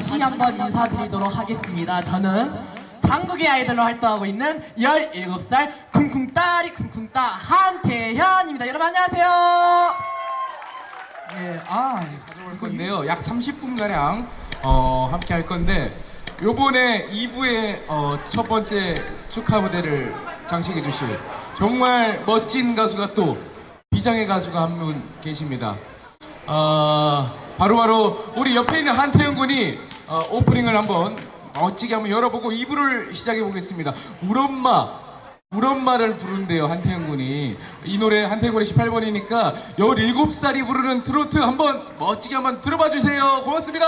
다시 한번 인사드리도록 하겠습니다. 저는 장국의 아이돌로 활동하고 있는 17살 쿵쿵따리 쿵쿵따 한태현입니다. 여러분 안녕하세요. 예, 아, 예, 가져올 건데요. 약 30분 가량 어, 함께 할 건데 요번에 2부의 어, 첫 번째 축하 무대를 장식해 주실 정말 멋진 가수가 또 비장의 가수가 한 분 계십니다. 어, 바로바로 우리 옆에 있는 한태영 군이 어, 오프닝을 한번 멋지게 한번 열어보고 2부를 시작해 보겠습니다. 우엄마 우엄마를 부른대요 한태영 군이. 이 노래 한태영 군이 18번이니까 17살이 부르는 트로트 한번 멋지게 한번 들어봐 주세요. 고맙습니다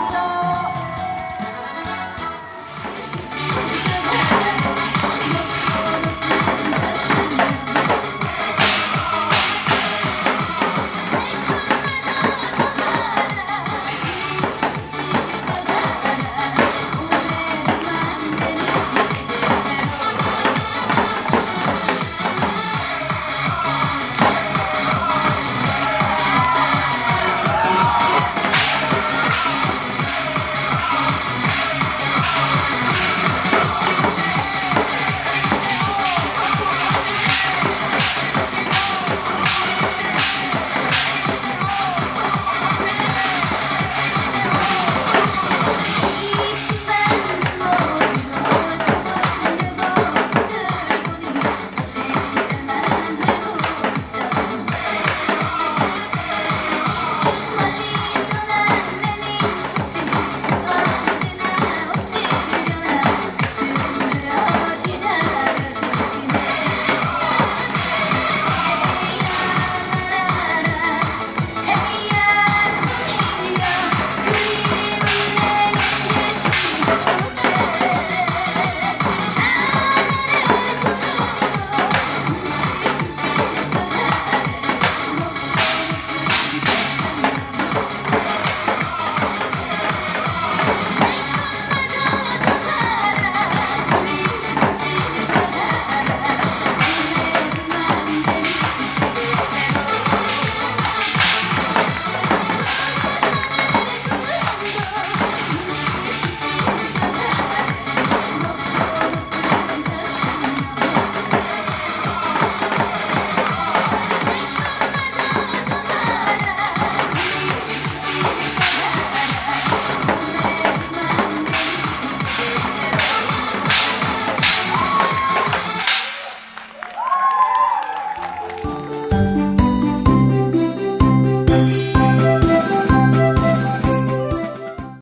love.